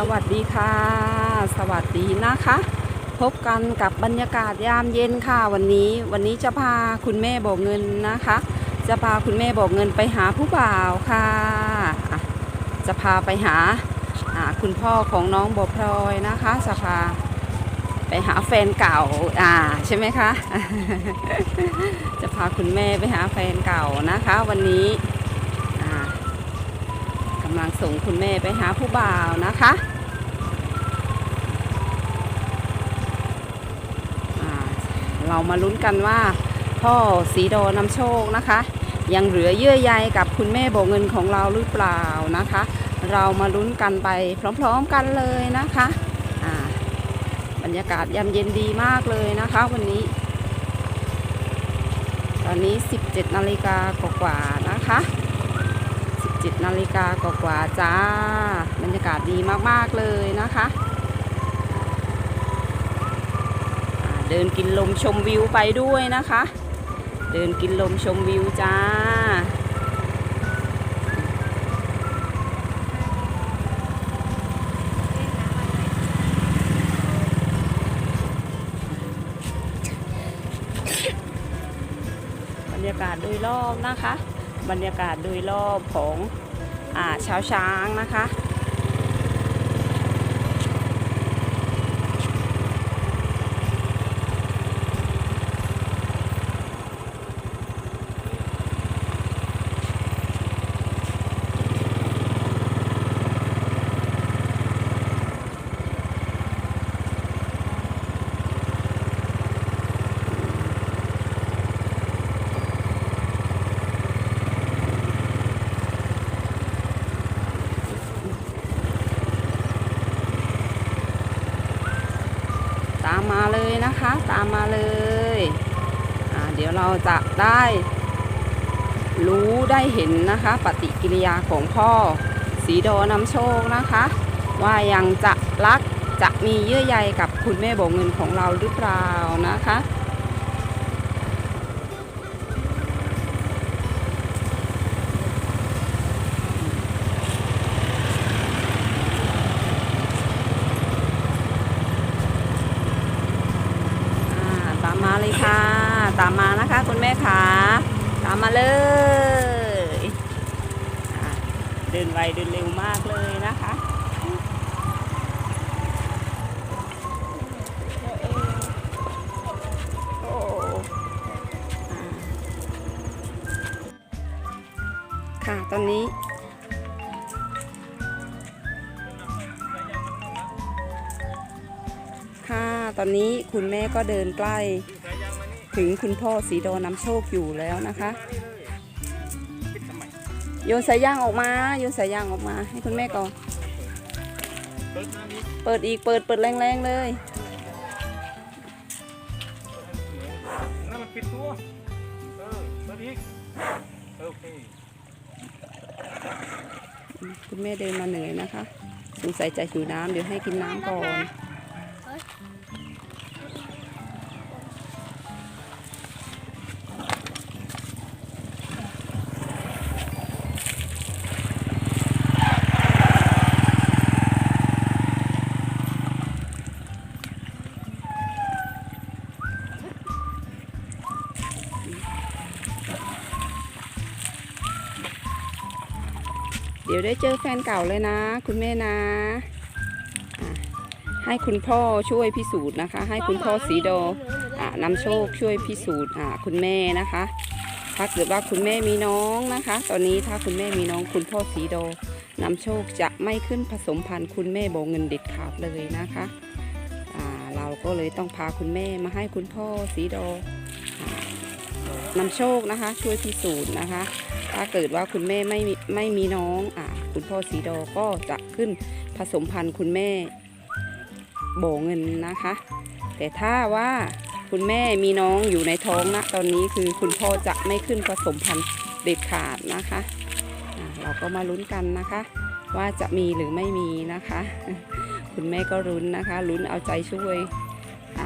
สวัสดีค่ะ สวัสดีนะคะ พบกันกับบรรยากาศยามเย็นค่ะวันนี้วันนี้จะพาคุณแม่บอกเงินนะคะ จะพาคุณแม่บอกเงินไปหาผู้บ่าวค่ะะจะพาไปหาคุณพ่อของน้องบอพลอยนะคะ จะพาไปหาแฟนเก่าอ่าใช่ไหมคะ จะพาคุณแม่ไปหาแฟนเก่านะคะ วันนี้กำลังส่งคุณแม่ไปหาผู้บ่าวนะคะ เรามาลุ้นกันว่า พ่อสีโดนำโชคนะคะ ยังเหลือเยื่อใยกับคุณแม่โบเงินของเราหรือเปล่านะคะ เรามาลุ้นกันไปพร้อมๆกันเลยนะคะบรรยากาศยามเย็นดีมากเลยนะคะ วันนี้ ตอนนี้ 17นาฬิกากว่าๆนะคะ 17นาฬิกากว่าๆจ้า บรรยากาศดีมากๆเลยนะคะอ่า เดินกินลมชมวิวไปด้วยนะคะ เดินกินลมชมวิวจ้า บรรยากาศโดยรอบนะคะ บรรยากาศโดยรอบของอ่าชาวช้างนะคะ ตามมาเลยนะคะ ตามมาเลยเดี๋ยวเราจะได้รู้ได้เห็นนะคะ ปฏิกิริยาของพ่อสีโดนำโชคนะคะ ว่ายังจะรักจะมีเยื่อใยกับคุณแม่โบเงินของเราหรือเปล่านะคะ อนนี้ ค่ะ ตอนนี้คุณแม่ก็เดินใกล้ ถึงคุณพ่อสีโดนำโชคอยู่แล้วนะคะ โยนสายยางออกมา โยนสายยางออกมา ให้คุณแม่ก่อน เปิดอีก เปิด เปิดแรงๆเลยนั่นมันปิดตัว เออ เปิดอีก โอเค คุณแม่เดินมาเหนื่อยนะคะ สงสัยจะหิวน้ำเดี๋ยวให้กินน้ำก่อน เดี๋ยวได้เจอแฟนเก่าเลยนะ คุณแม่นะ ให้คุณพ่อช่วยพิสูจน์นะคะ ให้คุณพ่อสีโดนำโชคช่วยพิสูจน์คุณแม่นะคะ ถ้าเกิดว่าคุณแม่มีน้องนะคะ ตอนนี้ถ้าคุณแม่มีน้องคุณพ่อสีโดนำโชคจะไม่ขึ้นผสมพันธุ์คุณแม่โบเงินเด็ดขาดเลยนะคะเราก็เลยต้องพาคุณแม่มาให้คุณพ่อสีโดนำโชคนะคะ ช่วยพิสูจน์นะคะ ถ้าเกิดว่าคุณแม่ไม่ไม่มีน้องอะคุณพ่อสีดอก็จะขึ้นผสมพันธุ์คุณแม่โบเงินนะคะ แต่ถ้าว่าคุณแม่มีน้องอยู่ในท้องนะตอนนี้คือคุณพ่อจะไม่ขึ้นผสมพันธุ์เด็ดขาดนะคะะเราก็มาลุ้นกันนะคะ ว่าจะมีหรือไม่มีนะคะ คุณแม่ก็ลุ้นนะคะลุ้นเอาใจช่วยอ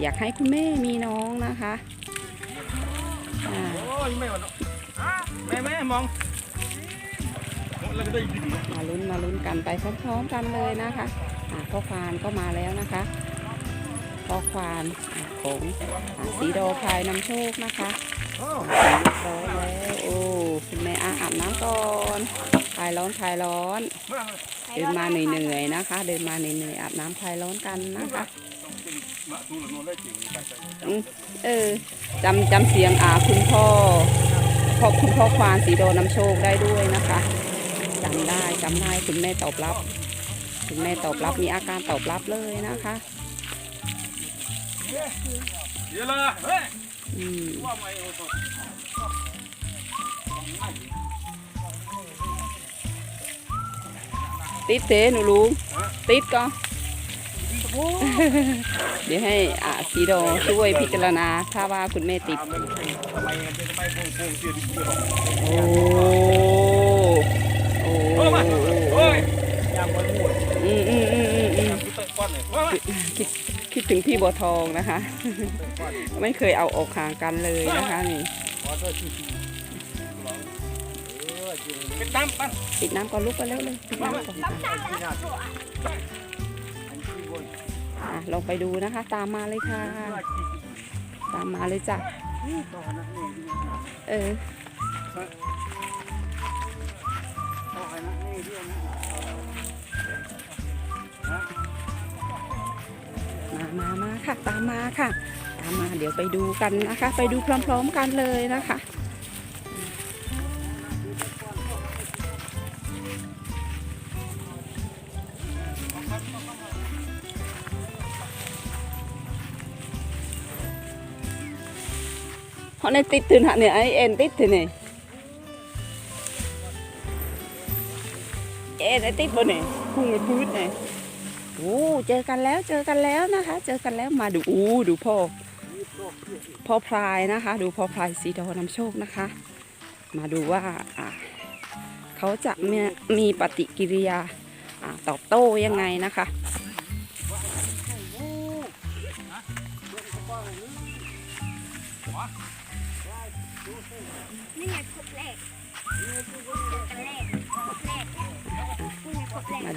อยากให้คุณแม่มีน้องนะคะอ่าโอ้ยแม่วัน ม่แม่มองโอ้แล้วก็ได้ยินมาลุ้นมาลุ้นกันไปพร้อมๆกันเลยนะคะอ่าพ่อควานก็มาแล้วนะคะพ่อควานอ่าของอ่าสีโดพายนำโชคนะคะอ้าวอ่าเรียบร้อยแล้วโอ้คุณแม่อาอาบน้ำก่อนคลายร้อนคลายร้อนมาเดินมาเหนื่อยๆนะคะ เดินมาเหนื่อยๆอาบน้ำคลายร้อนกันนะคะต้องเป็นมาดูโน่นได้จริงไปไปอืมเออจำจำเสียงอาคุณพ่อ พ่อคุณพ่อควานสีโดนำโชคได้ด้วยนะคะจำได้จำได้คุณแม่ตอบรับ คุณแม่ตอบรับมีอาการตอบรับเลยนะคะเดี๋ยวละเฮ้ยอืมติดเสหนูลุงติดก็เดี๋ยวให้อาสีโดช่วยพิจารณาถ้าว่าคุณแม่ติด โป่งโป่งเสียดีกว่าโอ้โอ้โอ้ยโอ้ยยามวันหมดอืมอืมอืมอืมอืมพี่ต้นก้อนเลยว่าคิดคิดถึงพี่บัวทองนะคะ ไม่เคยเอาออกห่างกันเลยนะคะนี่เป็นน้ำปั้นปิดน้ำก่อนลุกไปเร็วเลยปิดน้ำก่อนอะลองไปดูนะคะ ตามมาเลยค่ะ ตามมาเลยจ้ะ เออมา มา มาค่ะ ตามมาค่ะ ตามมา เดี๋ยวไปดูกันนะคะ ไปดูพร้อม ๆ กันเลยนะคะ họ nên tít từ hạn này ấy em tít thế này em đã tít bên này khung này พื้น này โอ้เจอกันแล้วเจอกันแล้วนะคะ เจอกันแล้วมาดูอู้ดูพ่อพ่อพลายนะคะ ดูพ่อพลายสีดอนำโชคนะคะ มาดูว่าอ่าเขาจะมีมีปฏิกิริยาอ่าตอบโต้ยังไงนะคะ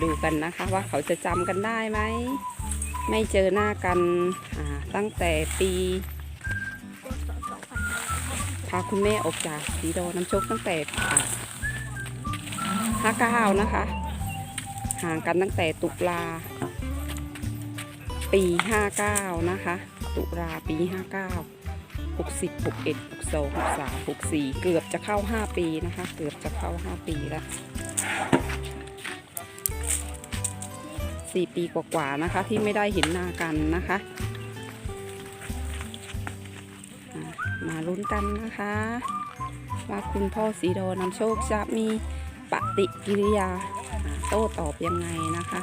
ดูกันนะคะ ว่าเขาจะจำกันได้ไหม ไม่เจอหน้ากันตั้งแต่ปีพาคุณแม่ออกจากสีโดน้ำโชคตั้งแต่ห้าเก้านะคะ ห่างกันตั้งแต่ตุลาปีห้าเก้านะคะ ตุลาปีห้าเก้าหกสิบหกเอ็ดหกสองหกสามหกสี่เกือบจะเข้าห้าปีนะคะ เกือบจะเข้าห้าปีแล้ว สี่ปีกว่าๆนะคะ ที่ไม่ได้เห็นหน้ากันนะคะอะมาลุ้นกันนะคะ ว่าคุณพ่อสีโดนำโชคจะมีปฏิกิริยาอ่าโต้ตอบยังไงนะคะ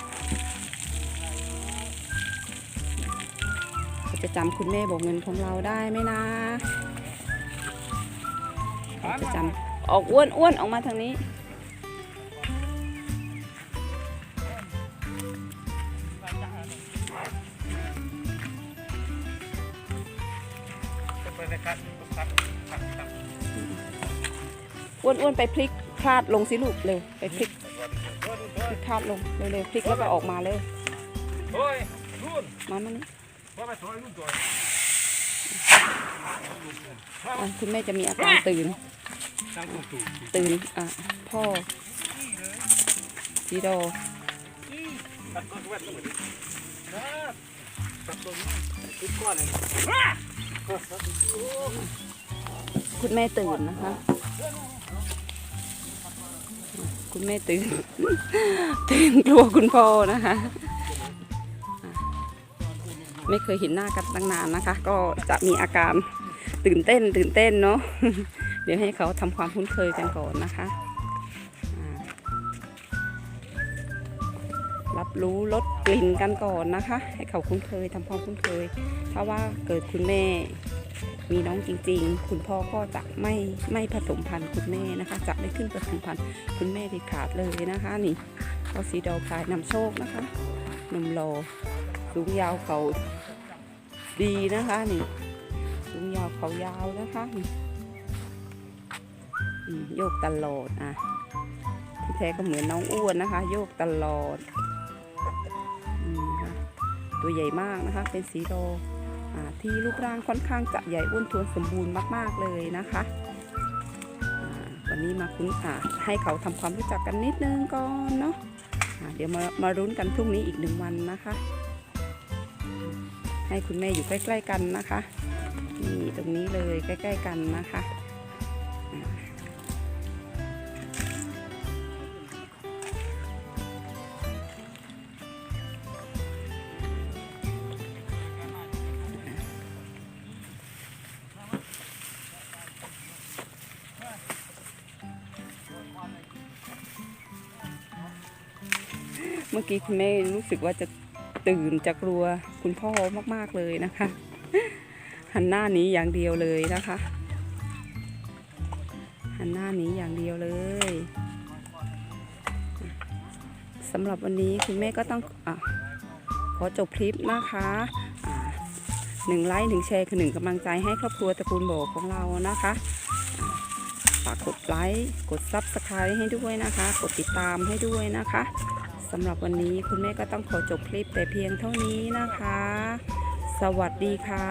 เขาจะจำคุณแม่บอกเงินของเราได้ไหมนะเขาจะจำออกอ้วนอ้วนๆออกมาทางนี้ อ้วนอ้วนๆไปพลิกพลาดลงสิลูกเร็วไปพลิกพลิกพลาดลงเร็วๆพลิกแล้วก็ออกมาเลยเฮ้ยรุ่นมามานี่ว่าไปถอยรุ่นตัวอะคุณแม่จะมีอาการตื่นตั้งตู้ตู้ตื่นอะพ่อซีโดตัดก้อน คุณแม่ตื่นนะคะ คุณแม่ตื่น ตื่นกลัวคุณพ่อนะคะ ไม่เคยเห็นหน้ากันตั้งนานนะคะ ก็จะมีอาการตื่นเต้นตื่นเต้นเนาะ เดี๋ยวให้เขาทำความคุ้นเคยกันก่อนนะคะ รู้ลดกลิ่นกันก่อนนะคะ ให้เขาคุ้นเคยทำความคุ้นเคย ถ้าว่าเกิดคุณแม่มีน้องจริง ๆ คุณพ่อก็จะไม่ไม่ผสมพันธุ์คุณแม่นะคะ จะไม่ขึ้นผสมพันธุ์คุณแม่เด็ดขาดเลยนะคะนี่ก็สีดอกพลายนำโชคนะคะหนุ่มโลสูงยาวเขาดีนะคะนี่สูงยาวเขายาวนะคะนี่โยกตลอดอะที่แท้ก็เหมือนน้องอ้วนนะคะ โยกตลอด ตัวใหญ่มากนะคะ เป็นสีโดที่รูปร่างค่อนข้างจะใหญ่อ้วนท้วนสมบูรณ์มากๆเลยนะคะวันนี้มาคุ้นอ่าให้เขาทำความรู้จักกันนิดนึงก่อนเนาะอ่าเดี๋ยวมามารุ้นกันพรุ่งนี้อีกหนึ่งวันนะคะ ให้คุณแม่อยู่ใกล้ ๆกันนะคะนี่ตรงนี้เลยใกล้ ๆ กันนะคะ เมื่อกี้คุณแม่รู้สึกว่าจะตื่นจะกลัวคุณพ่อมากๆเลยนะคะ หันหน้านี้อย่างเดียวเลยนะคะ หันหน้านี้อย่างเดียวเลยสำหรับวันนี้คุณแม่ก็ต้องอขอจบคลิปนะคะหนึ่งไลค์หนึ่งแชร์คือหนึ่งกำลังใจให้ครอบครัวตระกูลโบของเรานะคะฝากกดไลค์กด Subscribe ให้ด้วยนะคะ กดติดตามให้ด้วยนะคะ สำหรับวันนี้คุณแม่ก็ต้องขอจบคลิปแต่เพียงเท่านี้นะคะ สวัสดีค่ะ